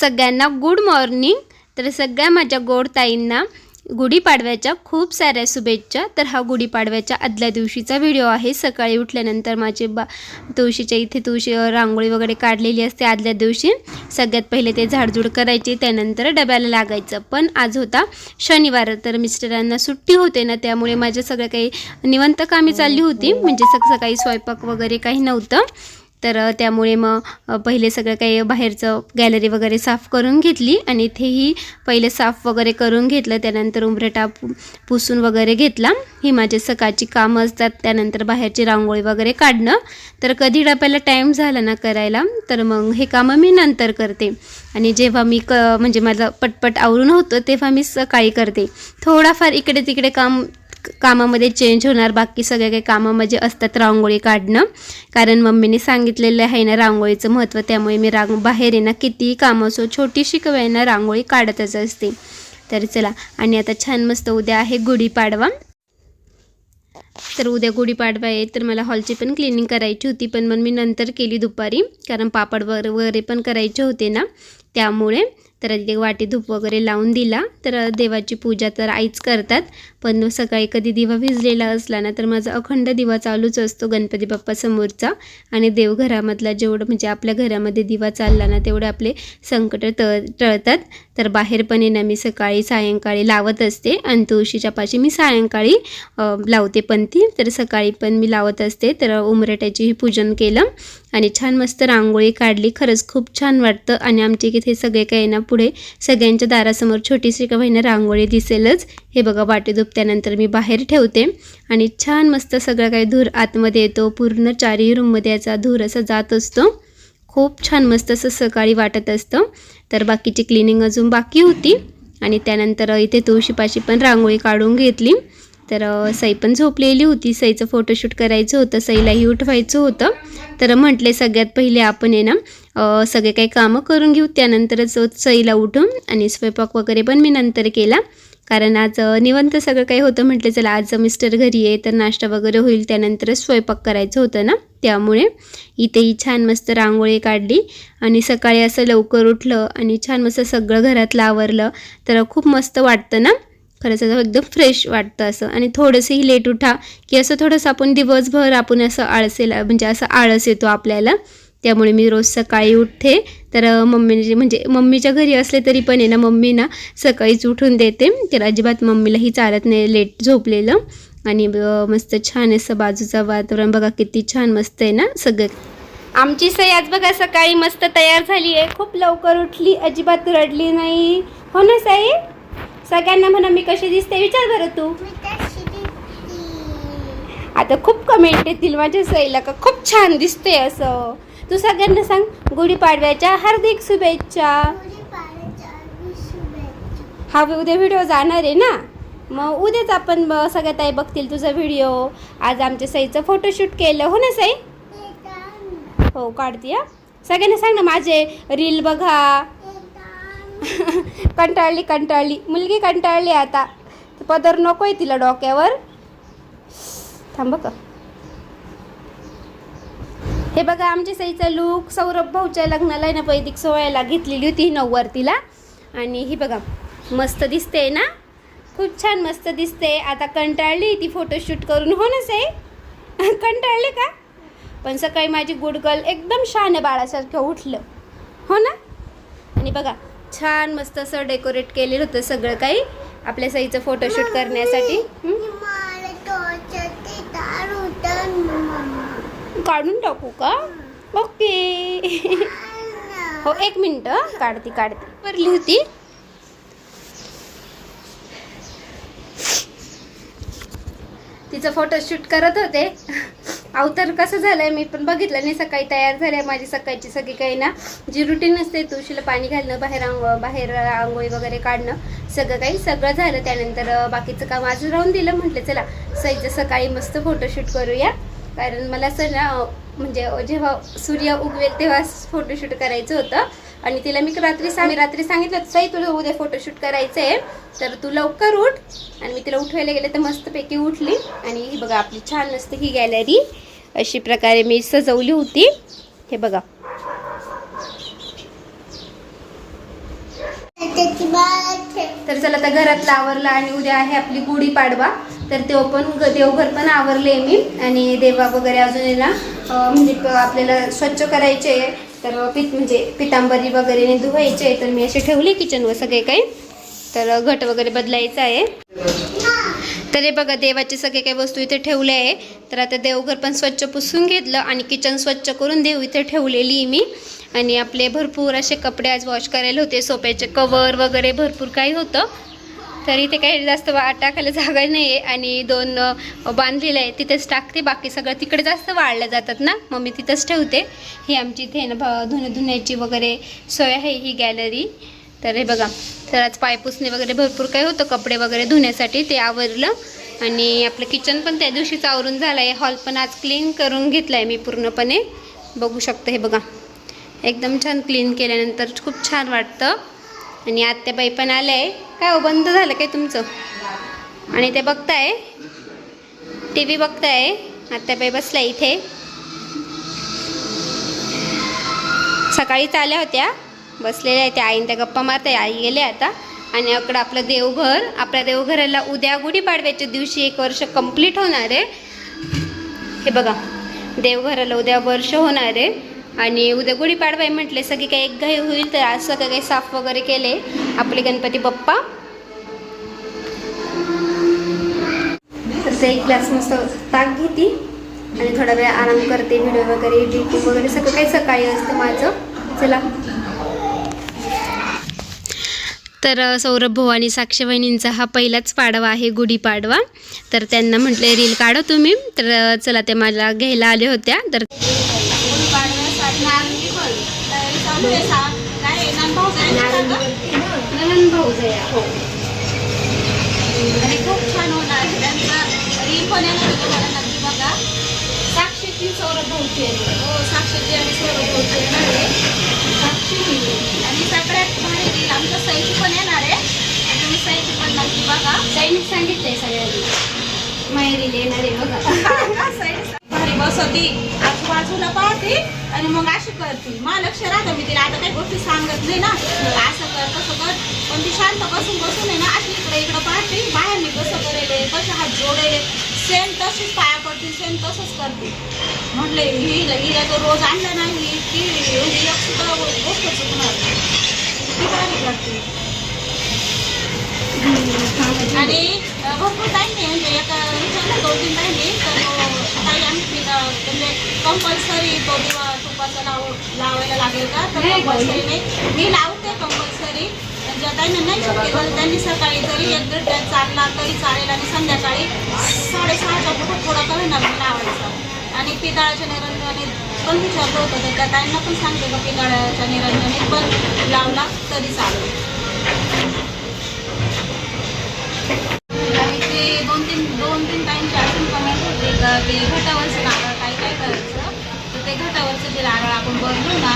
सगळ्यांना good morning तर सगळ्या माझ्या गोड ताईंना गुढीपाडव्याच्या खूप साऱ्या शुभेच्छा. तर हा गुढीपाडव्याच्या आदल्या दिवशीचा व्हिडिओ आहे. सकाळी उठल्यानंतर माझे बा तुळशीच्या इथे तुळशी रांगोळी वगैरे काढलेली असते आदल्या दिवशी. सगळ्यात पहिले ते झाडझूड करायचे त्यानंतर डब्याला लागायचं. पण आज होता शनिवार तर मिस्टरांना सुट्टी होते ना त्यामुळे माझ्या सगळं काही निवंत कामे चालली होती. म्हणजे सकाळी स्वयंपाक वगैरे काही नव्हतं. तर त्यामुळे मग पहिले सगळं काही बाहेरचं गॅलरी वगैरे साफ करून घेतली आणि इथेही पहिले साफ वगैरे करून घेतलं. त्यानंतर उंबरटा पुसून वगैरे घेतला. ही माझे सकाळची कामं असतात. त्यानंतर बाहेरची रांगोळी वगैरे काढणं. तर कधी डब्याला टाईम झाला ना करायला तर मग हे कामं मी नंतर करते. आणि जेव्हा मी क म्हणजे माझं पटपट आवरून होतं तेव्हा मी सकाळी करते. थोडाफार इकडे तिकडे काम कामामध्ये चेंज होणार बाकी सगळ्या काही कामं म्हणजे असतात रांगोळी काढणं. कारण मम्मीने सांगितलेलं आहे ना रांगोळीचं महत्त्व त्यामुळे मी रांग बाहेर आहे ना कितीही कामं असो छोटीशी का ना रांगोळी काढतच असते. तर चला आणि आता छान मस्त उद्या आहे गुढीपाडवा. तर उद्या गुढीपाडवा आहे तर मला हॉलची पण क्लिनिंग करायची होती पण मग मी नंतर केली दुपारी. कारण पापड वगैरे वगैरे पण करायचे होते ना त्यामुळे तर तिथे वाटी धूप वगैरे लावून दिला. तर देवाची पूजा तर आईच करतात. पण सकाळी कधी दिवा भिजलेला असला ना तर माझा अखंड दिवा चालूच असतो गणपती बाप्पा समोरचा. आणि देवघरामधला जेवढं म्हणजे आपल्या घरामध्ये दिवा चालला ना तेवढे आपले संकट तळ टळतात. तर बाहेर पण ना मी सकाळी सायंकाळी लावत असते. आणि तुळशीच्या पाशी मी सायंकाळी लावते पण ती तर सकाळी पण मी लावत असते. तर उमरट्याचीही पूजन केलं. आणि छान मस्त रांगोळी काढली. खरंच खूप छान वाटतं. आणि आमच्या इथे सगळे काही ना पुढे सगळ्यांच्या दारासमोर छोटीशी का होईना रांगोळी दिसेलच. हे बघा वाटे त्यानंतर मी बाहेर ठेवते. आणि छान मस्त सगळं काही धूर आतमध्ये येतो. पूर्ण चारही रूममध्ये याचा धूर असा जात असतो. खूप छान मस्त असं सकाळी वाटत असतं. तर बाकीची क्लिनिंग अजून बाकी होती. आणि त्यानंतर इथे तुळशीपाशी पण रांगोळी काढून घेतली. तर सई पण झोपलेली होती. सईचं फोटोशूट करायचं होतं. सईलाही उठवायचं होतं. तर म्हटले सगळ्यात पहिले आपण आहे ना सगळे काही कामं करून घेऊ. त्यानंतरच सईला उठून आणि स्वयंपाक वगैरे पण मी नंतर केला. कारण आज निवंत सगळं काही होतं म्हटलं चला आज मिस्टर घरी आहे तर नाश्ता वगैरे होईल. त्यानंतरच स्वयंपाक करायचं होतं ना. त्यामुळे इथेही छान मस्त रांगोळी काढली आणि सकाळी असं लवकर उठलं आणि छान मस्त सगळं घरातलं आवरलं. तर खूप मस्त वाटतं ना. खरंच असं एकदम फ्रेश वाटतं असं. आणि थोडंसंही लेट उठा की असं थोडंसं आपण दिवसभर आपण असं आळसेला म्हणजे असं आळस येतो आपल्याला. त्यामुळे मी रोज सकाळी उठते. तर मम्मीने म्हणजे मम्मीच्या घरी असले तरी पण आहे ना मम्मी ना सकाळीच उठून देते. तर अजिबात मम्मीलाही चालत नाही लेट झोपलेलं. आणि मस्त छान असं बाजूचं वातावरण बघा किती छान मस्त आहे ना सगळं. आमची सई आज बघा सकाळी मस्त तयार झाली आहे. खूप लवकर उठली अजिबात रडली नाही. हो ना साई? सगळ्यांना म्हणा मी कशी दिसते? विचार बरं तू. आता खूप कमेंट येतील माझ्या सईला का? खूप छान दिसते असं. तू सगळ्यांना सांग गुढीपाडव्याच्या हार्दिक शुभेच्छा. हा उद्या व्हिडिओ जाणार आहे ना? मग उद्याच आपण सगळ्या ताई बघतील तुझा व्हिडिओ. आज आमच्या सईचं फोटोशूट केलं. हो ना सई? हो काढते हा? सगळ्यांना सांग ना माझे रील बघा. कंटाळली कंटाळली. मुलगी कंटाळली आता. पदर नकोय तिला डोक्यावर. थांब का हे बघा आमच्या सईचा लूक सौरभ भाऊच्या लग्नाला आहे ना वैदिक सोहळ्याला घेतलेली होती ही नऊवार तिला आणि ही बघा मस्त दिसते ना? खूप छान मस्त दिसते. आता कंटाळली ती फोटोशूट करून हो ना सई? कंटाळली का? पण सकाळी माझी गुड गर्ल एकदम शान बाळासारखं उठलं. हो ना? आणि बघा छान मस्त असं डेकोरेट केलेलं होतं सगळं काही आपल्या सईचं फोटोशूट करण्यासाठी? काढून टाकू का? ओके. हो एक मिनिट काढती काढते काढते. भरली होती. तिचं फोटोशूट करत होते. अवतार कसं झालंय मी पण बघितलं नाही. सकाळी तयार झाल्या माझी सकाळची सगळी काही ना. जी रुटीन असते तुळशीला पाणी घालणं बाहेर आंघोळ बाहेर आंघोळी वगैरे काढणं सगळं काही सगळं झालं. त्यानंतर बाकीचं काम आज राहून दिलं. म्हटलं चला सईचं सकाळी मस्त फोटोशूट करूया. कारण मला असं ना म्हणजे जेव्हा सूर्य उगवेल तेव्हा फोटोशूट करायचं होतं. आणि तिला मी रात्री सांग रात्री सांगितलं होतं, साई तुला उद्या फोटोशूट करायचं आहे तर तू लवकर उठ. आणि मी तिला उठवायला गेले तर मस्तपैकी उठली. आणि ही बघा आपली छान मस्त ही गॅलरी अशी प्रकारे मी सजवली होती. हे बघा. तर चला आता घरातलं आवरलं आणि उद्या आहे आपली गुढीपाडवा तर तो पण देवघर पण आवरले मी. आणि देवा वगैरे अजून याला म्हणजे आपल्याला स्वच्छ करायचे आहे. तर पित म्हणजे पितांबरी वगैरे धुवायचे आहे. तर मी असे ठेवले किचनवर सगळे काही. तर घट वगैरे बदलायचं आहे. तर हे बघा देवाचे सगळे काही वस्तू इथे ठेवले आहे. तर आता देवघर पण स्वच्छ पुसून घेतलं आणि किचन स्वच्छ करून देव इथे ठेवलेली आहे मी. आणि आपले भरपूर असे कपडे आज वॉश करायला होते. सोप्याचे कवर वगैरे भरपूर काही होतं. तर इथे काही जास्त वा टाकायला जागा नाही आहे आणि दोन बांधलेलं आहे तिथेच टाकते. बाकी सगळं तिकडे जास्त वाळल्या जातात ना? मग मी तिथंच ठेवते. ही आमची इथे ना भ- धुण्या धुण्याची वगैरे सोय आहे ही गॅलरी. तर हे बघा तर आज पायपुसणे वगैरे भरपूर काही होतं कपडे वगैरे धुण्यासाठी ते आवरलं. आणि आपलं किचन पण त्या दिवशीच आवरून झालं आहे हॉल पण आज क्लीन करून घेतला आहे मी पूर्णपणे. बघू शकतो हे बघा. एकदम छान क्लीन केल्यानंतर खूप छान वाटतं. आणि आत्याबाई पण आले. आहे काय हो बंद झालं काय तुमचं? आणि ते बघताय? टी व्ही बघताय? आत्याबाई बसल्या इथे. सकाळीच आल्या होत्या. बसलेल्या आहेत त्या आईन. त्या गप्पा मारताय. आई गेल्या आता. आणि अकडं आपलं देवघर. आपल्या देवघराला उद्या गुढीपाडव्याच्या दिवशी एक वर्ष कंप्लीट होणार आहे. हे बघा. देवघराला उद्या वर्ष होणार आहे. आणि उद्या गुढीपाडवा आहे म्हटले सगळी काही एक घाई होईल तर आज सगळं काही साफ वगैरे केले. आपले गणपती बाप्पा. तसं एक ग्लास मस्त ताक घेते आणि थोडा वेळ आराम करते व्हिडिओ वगैरे एडिटिंग वगैरे सगळं काही सकाळी असतं माझं. चला. तर सौरभ भाऊ आणि साक्षी वहिनींचा हा पहिलाच पाडवा आहे गुढीपाडवा. तर त्यांना म्हटले रील काढा तुम्ही. तर चला ते मला घ्यायला आले होत्या. तर नंदन भाऊ हो आणि खूप छान होणार त्यांचा रील पण येणार आहे तुम्हाला नक्की बघा. साक्षीची सौरभ भाऊची हो साक्षीची आणि सर्व भाऊची येणार आहे साक्षी आणि सगळ्यात भारी रील आमच्या सईची पण येणार आहे तुम्ही सईची पण नक्की बघा सैनिक सांगितलंय. सगळ्यांनी माहेरी येणार आहे बघा भारी बसवती. आजूबाजूला पाहते आणि मग अशी करते. मला लक्ष राहतं मी तिला. आता काही गोष्टी सांगत नाही ना. असं कर तसं कर. पण ती शांत बसून बसून आहे ना अशी इकडे इकडं पाहते. बाहेर मी कसं करेल कसे हात जोडेल. सेम तशीच पाया पडते सेम तसंच करते. म्हटले हिला हिला तर रोज आणलं नाही. की म्हणजे एक सुद्धा गोष्ट चुकणार ती भारी करते. आणि भरपूर नाही म्हणजे एका विचारलं दोन तीन नाही तर काही आम्ही म्हणजे कंपल्सरी तो दिवा तुपाचा लाव लावायला लागेल का? तर कंपल्सरी नाही. मी लावते कंपल्सरी ज्या टाईम नाही शक्य झालं त्यांनी सकाळी जरी एक दीड टाईम चालला तरी चालेल. आणि संध्याकाळी साडेसहाच्या पुढं थोडा कमी ना लावायचा. आणि पितळाच्या निरंजने पण विचारलं होतं तर त्या टाईमला पण सांगते का पितळाच्या निरंजने पण लावला तरी चालेल. ते घटावरचं नारळ काय काय करायचं? तर ते घटावरचं जे नारळ आपण बनवू ना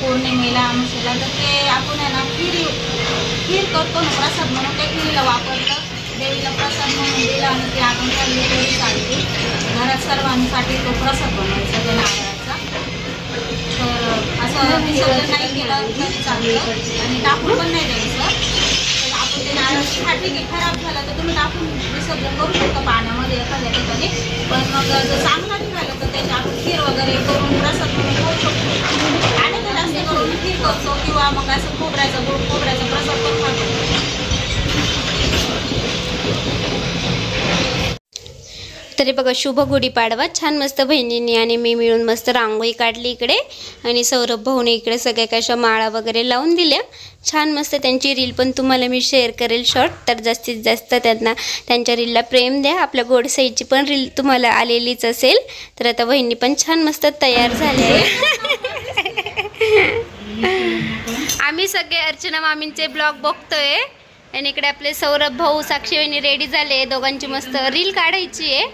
पौर्णिमेला आमशेला तर ते आपण आहे ना खीर खीर करतो ना प्रसाद म्हणून ते खिरीला वापरतं देवीला प्रसाद म्हणून दिला आणि ते आपण खाल्ली तरी चालते घरात सर्वांसाठी तो प्रसाद बनवायचा त्या नारळाचा. तर असं विसर्जन नाही केलं तरी चालतं. आणि टाकून पण नाही द्यायचं. नारळ हा ठीक आहे खराब झाला तर तुम्ही टाकून विसर्जन करू शकता पाण्यामध्ये एखाद्या ठिकाणी. पण मग जर चांगला निघाला तर त्याची आपण खीर वगैरे करून प्रसाद म्हणून खाऊ शकतो. आणि ते जास्त करून खीर करतो किंवा मग असं खोबऱ्याचा गोड खोबऱ्याचा प्रसाद पण खातो. तरी बघा शुभ गुढीपाडवा छान मस्त बहिणींनी आणि मी मिळून मस्त रांगोळी काढली इकडे. आणि सौरभ भाऊने इकडे सगळ्या कशा माळा वगैरे लावून दिल्या. छान मस्त त्यांची रील पण तुम्हाला मी शेअर करेल शॉर्ट तर जास्तीत जास्त त्यांना त्यांच्या रीलला प्रेम द्या. आपल्या गोडसाईची पण रील तुम्हाला आलेलीच असेल. तर आता बहिणी पण छान मस्त तयार झाले आम्ही सगळे अर्चना मामींचे ब्लॉग बघतोय. आणि इकडे आपले सौरभ भाऊ साक्षी वहिनी रेडी झाले. दोघांची मस्त रील काढायची आहे.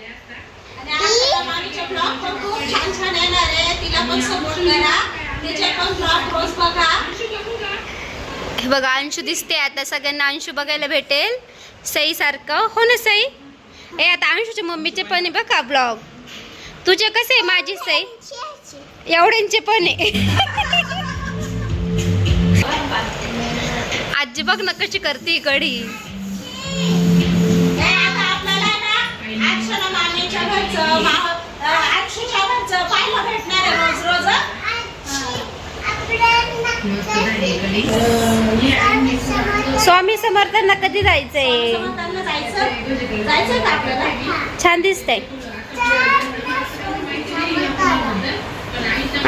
हे बघा अंशू दिसते आता. सगळ्यांना अंशू बघायला भेटेल. सई सारखं हो ना सई? ए आता अंशूच्या मम्मीचे पण आहे बघा ब्लॉग तुझे कसे आहे माझी सई? एवढ्यांचे पण आहे. आजी बघ ना कशी करते कढी. पाहायला भेटणार आहे रोज रोज स्वामी समर्थांना कधी जायचंय? समर्थांना जायचं? जायचं का आपल्याला? छान दिसतंय.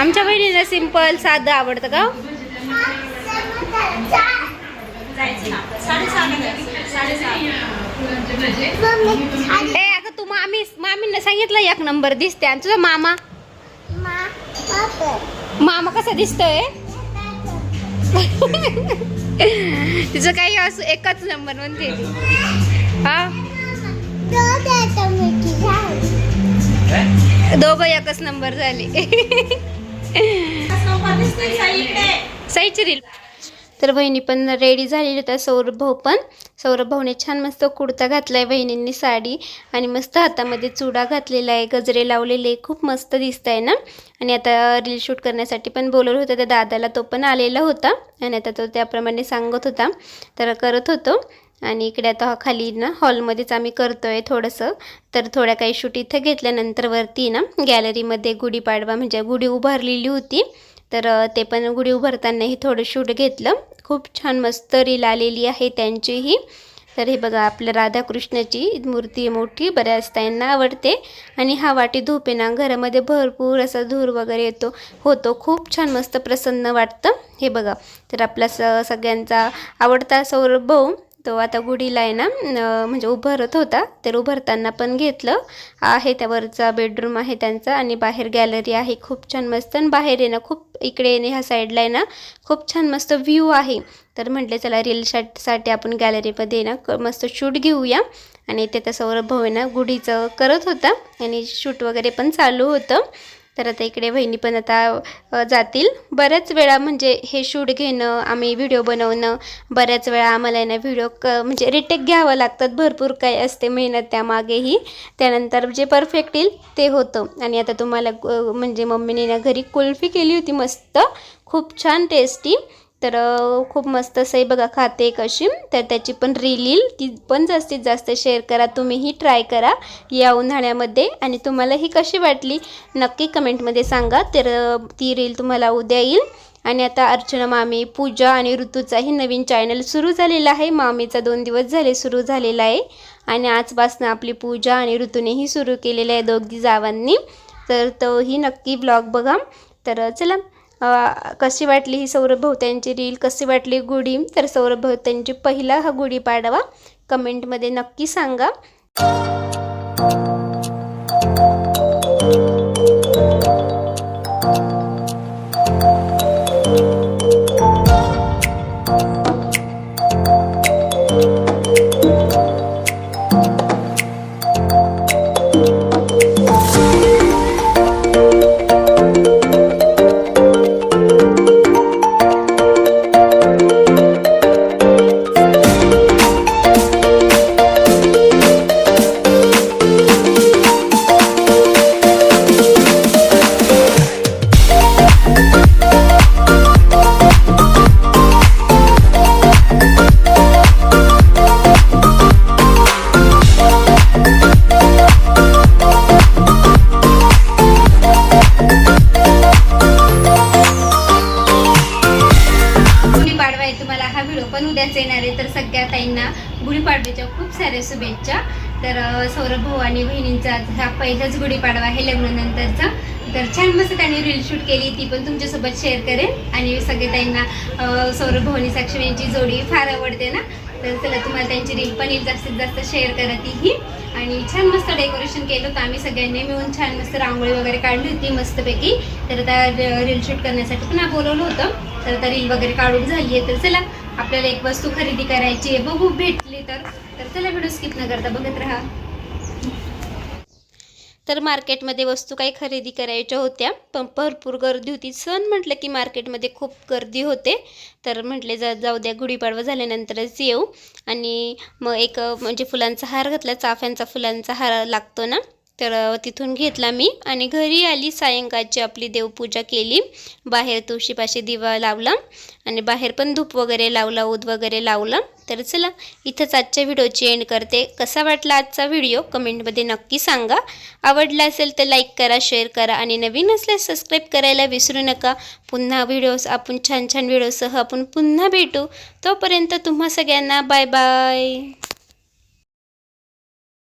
आमच्या बहिणीला सिंपल साधं आवडतं का जायचं ना. साडेसहा ए तू मामी मामींना सांगितलं एक नंबर दिसते आणि तुझा मामा? मामा कसा दिसतोय? तिचं काही असं एकच नंबर म्हणते. हा? दोघं एकच नंबर झाले. सईची रील. तर बहिणी पण रेडी झालेली होत्या सौरभ भाऊ पण. सौरभ भाऊने छान मस्त कुर्ता घातलाय बहिणींनी साडी. आणि मस्त हातामध्ये चुडा घातलेला आहे. गजरे लावलेले खूप मस्त दिसत आहे ना? आणि आता रील शूट करण्यासाठी पण बोलवलं होतं. त्या दादाला तो पण आलेला होता. आणि आता तो त्याप्रमाणे सांगत होता. तर करत होतो. आणि इकडे आता हा खाली ना हॉलमध्येच आम्ही करतोय थोडंसं. तर थोड्या काही शूट इथं घेतल्यानंतर वरती ना गॅलरीमध्ये गुढीपाडवा म्हणजे गुढी उभारलेली होती. तर ते पण गुढी उभारतानाही थोडं शूट घेतलं. खूप छान मस्त रील आलेली आहे त्यांचीही. तर हे बघा आपल्या राधाकृष्णाची मूर्ती मोठी बऱ्याच त्यांना आवडते. आणि हा वाटी धूप आहे ना घरामध्ये भरपूर असा धूर वगैरे येतो. होतो. खूप छान मस्त प्रसन्न वाटतं. हे बघा. तर आपला स सगळ्यांचा आवडता सौरभ भाऊ तो आता गुढीला आहे ना म्हणजे उभारत होता. तर उभारताना पण घेतलं. आहे त्यावरचा बेडरूम आहे त्यांचा आणि बाहेर गॅलरी आहे. खूप छान मस्त आणि बाहेर आहे ना खूप इकडे येणे ना ह्या साईडला आहे ना खूप छान मस्त व्ह्यू आहे. तर म्हटले चला रील साठी आपण गॅलरीमध्ये ना मस्त शूट घेऊया. आणि ते तर सौरभ भाऊ आहे ना गुढीचं करत होता. आणि शूट वगैरे पण चालू होतं. तर आता इकडे बहिणी पण आता जातील. बऱ्याच वेळा म्हणजे हे शूट घेणं आम्ही व्हिडिओ बनवणं बऱ्याच वेळा आम्हाला ना व्हिडिओ क म्हणजे रिटेक घ्यावं लागतात. भरपूर काही असते मेहनत त्यामागेही. त्यानंतर जे परफेक्ट येईल ते होतं. आणि आता तुम्हाला म्हणजे मम्मीने ना घरी कुल्फी केली होती मस्त. खूप छान टेस्टी तर खूप मस्त असं आहे बघा खाते कशी तर त्याची पण रील येईल ती पण जास्तीत जास्त शेअर करा. तुम्हीही ट्राय करा या उन्हाळ्यामध्ये. आणि तुम्हाला ही कशी वाटली नक्की कमेंटमध्ये सांगा. तर ती रील तुम्हाला उद्या येईल. आणि आता अर्चना मामी पूजा आणि ऋतूचाही नवीन चॅनल सुरू झालेला आहे. मामीचा दोन दिवस झाले सुरू झालेला आहे. आणि आजपासून आपली पूजा आणि ऋतूनेही सुरू केलेलं आहे दोघी जावांनी. तर तोही नक्की ब्लॉग बघा. तर चला कशी वाटली ही सौरभ भोवत्यांची रील कशी वाटली गुढी? तर सौरभ भोवत्यांची पहिला हा गुढी पाडवा. कमेंटमध्ये नक्की सांगा. गुढीपाडवा खूप शुभेच्छा. तर सौरभ भाऊ आणि बहिणींचा हा पहिलाच गुढीपाडवा आहे लग्नानंतरचा. तर छान मस्त त्यांनी रील शूट केली. ती पण तुमच्यासोबत शेअर करेन. आणि सगळे त्यांना सौरभ भाऊ आणि साक्षी यांची जोडी फार आवडते ना? तर चला तुम्हाला त्यांची रील पण येईल जास्तीत जास्त शेअर करा तीही. आणि छान मस्त डेकोरेशन केलं होतं आम्ही सगळ्यांनी. मिळून छान मस्त रांगोळी वगैरे काढली होती मस्तपैकी. तर आता रील शूट करण्यासाठी पण बोलवलं होतं. तर आता रील वगैरे काढून झाली आहे. तर चला आपल्याला एक वस्तू खरेदी करायची आहे. बघू भेटली तर. तर चला व्हिडिओ स्किप न करता बघत राहा. तर मार्केटमध्ये वस्तू काही खरेदी करायच्या होत्या पण भरपूर गर्दी होती. सण म्हटलं की मार्केटमध्ये खूप गर्दी होते. तर म्हटले जा जाऊ द्या गुढीपाडवा झाल्यानंतरच येऊ. आणि मग एक म्हणजे फुलांचा हार घातला चाफ्यांचा फुलांचा हार लागतो ना? तर तिथून घेतला मी आणि घरी आली सायंकाळची आपली देवपूजा केली. बाहेर तुळशीपाशी दिवा लावला आणि बाहेर पण धूप वगैरे लावला ऊद वगैरे लावलं. तर चला इथंच आजच्या व्हिडिओची एंड करते. कसा वाटला आजचा व्हिडिओ? कमेंटमध्ये नक्की सांगा. आवडला असेल तर लाईक करा शेअर करा आणि नवीन असल्यास सबस्क्राईब करायला विसरू नका. पुन्हा व्हिडिओज आपण छान छान व्हिडिओसह आपण पुन्हा भेटू. तोपर्यंत तुम्हा सगळ्यांना बाय बाय.